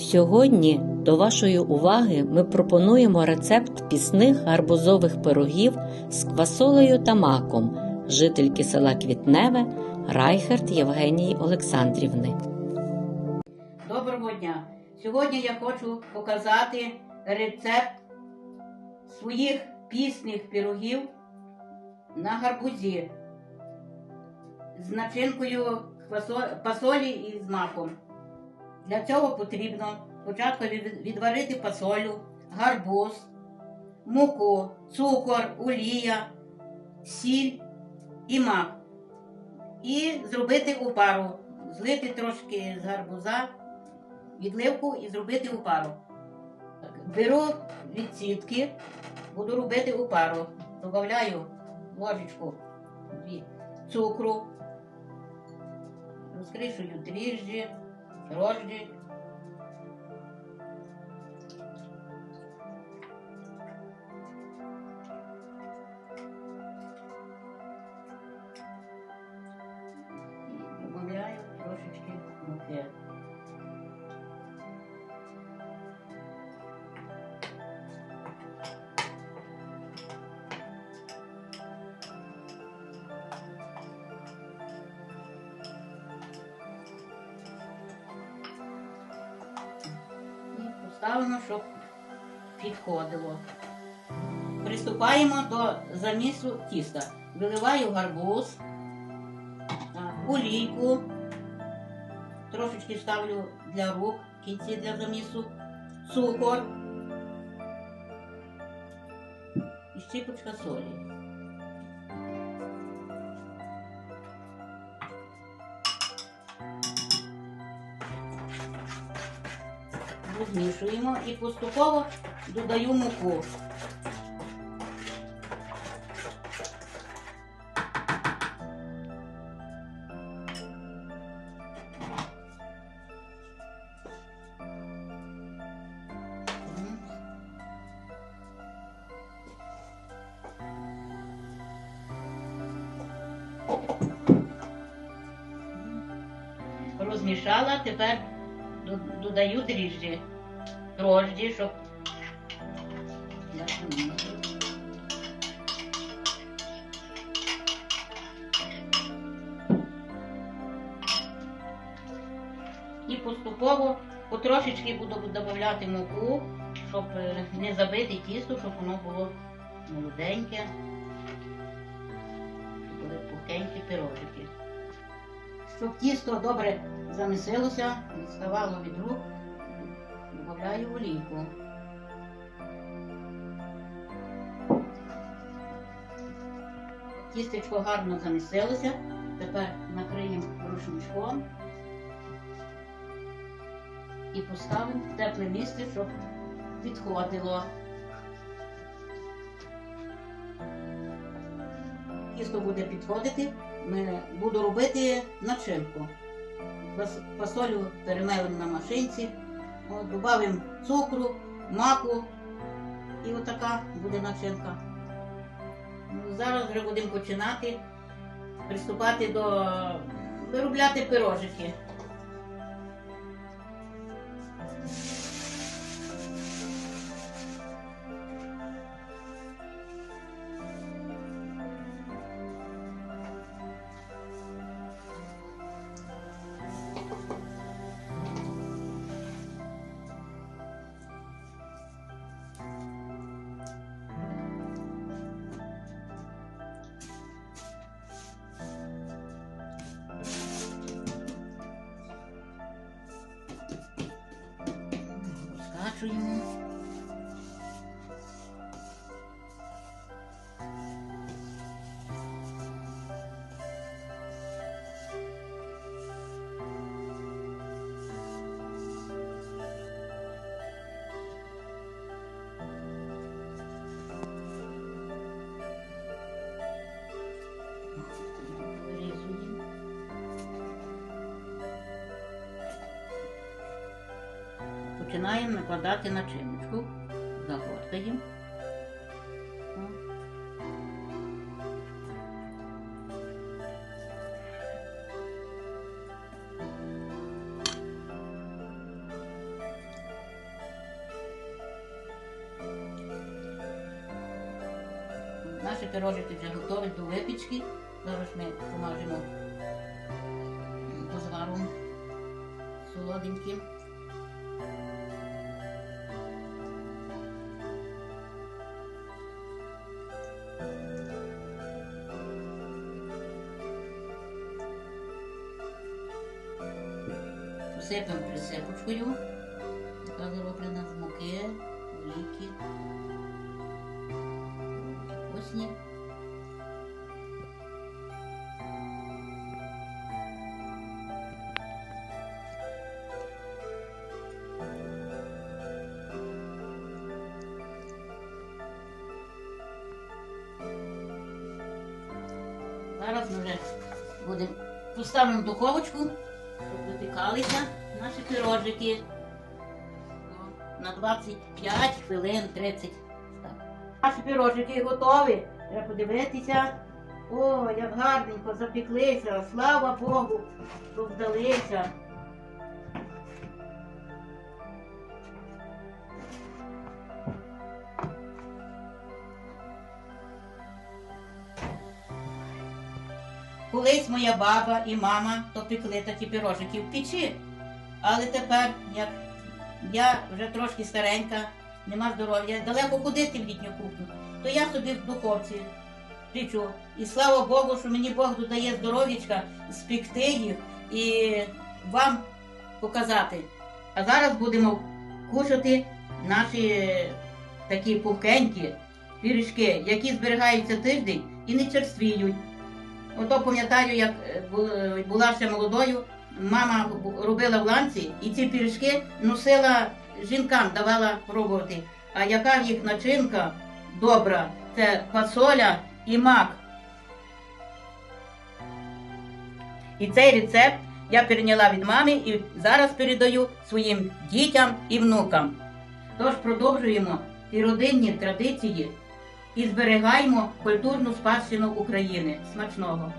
Сьогодні до вашої уваги ми пропонуємо рецепт пісних гарбузових пирогів з квасолею та маком жительки села Квітневе Райхерт Євгенії Олександрівни. Доброго дня! Сьогодні я хочу показати рецепт своїх пісних пирогів на гарбузі з начинкою пасолі і з маком. Для цього потрібно спочатку відварити пасолю, гарбуз, муку, цукор, олія, сіль і мак. І зробити опару, злити трошки з гарбуза, відливку і зробити опару. Беру від сітки, буду робити опару. Добавляю ложечку цукру, розкришую дріжджі, дрожджі. І І поставимо, щоб підходило. Приступаємо до замісу тіста. Виливаю гарбуз, олійку, трошечки ставлю для рук кінці для замісу, цукор і щіпочка солі. Розмішуємо і поступово додаю муку. Розмішала, тепер додаю дріжджі. Дрожджі, щоб. І поступово потрошечки буду додавати муку, щоб е, не забити тісто, щоб воно було молоденьке, щоб були пухенькі пирожики. Щоб тісто добре замісилося, відставало від рук, додаю олійку. Тістечко гарно замісилося. Тепер накриємо рушничком і поставимо в тепле місце, щоб відходило. Тісто буде підходити, буду робити начинку. посолю перемелимо на машинці, додамо цукру, маку і отака буде начинка. Зараз вже будемо починати приступати до виробляти пирожики. dream. починаємо накладати начиночку, загортаємо. Наші пирожки вже готові до випічки. Зараз ми помажемо позваром солоденьким. Посипемо присипочкою, яка зроблена з муки, олійки, осні. Зараз ми вже будемо поставимо духовочку, щоб випікалися наші пирожики. На 25 хвилин 30. Так. Наші пирожики готові. Треба подивитися. О, як гарненько запеклися. Слава Богу, що вдалися. Колись моя баба і мама то пекли такі пирожики в печі. Але тепер, як я вже трошки старенька, нема здоров'я, далеко ходити в літню кухню, то я собі в духовці печу. І слава Богу, що мені Бог додає здоров'ячка спекти їх і вам показати. А зараз будемо кушати наші такі пухкенькі пиріжки, які зберігаються тиждень і не черствіють. Ото пам'ятаю, як е, е, була ще молодою, мама робила в ланці і ці пиріжки носила жінкам, давала пробувати. А яка їх начинка добра, це фасоля і мак. І цей рецепт я перейняла від мами і зараз передаю своїм дітям і внукам. Тож продовжуємо ці родинні традиції і зберігаємо культурну спадщину України. Смачного!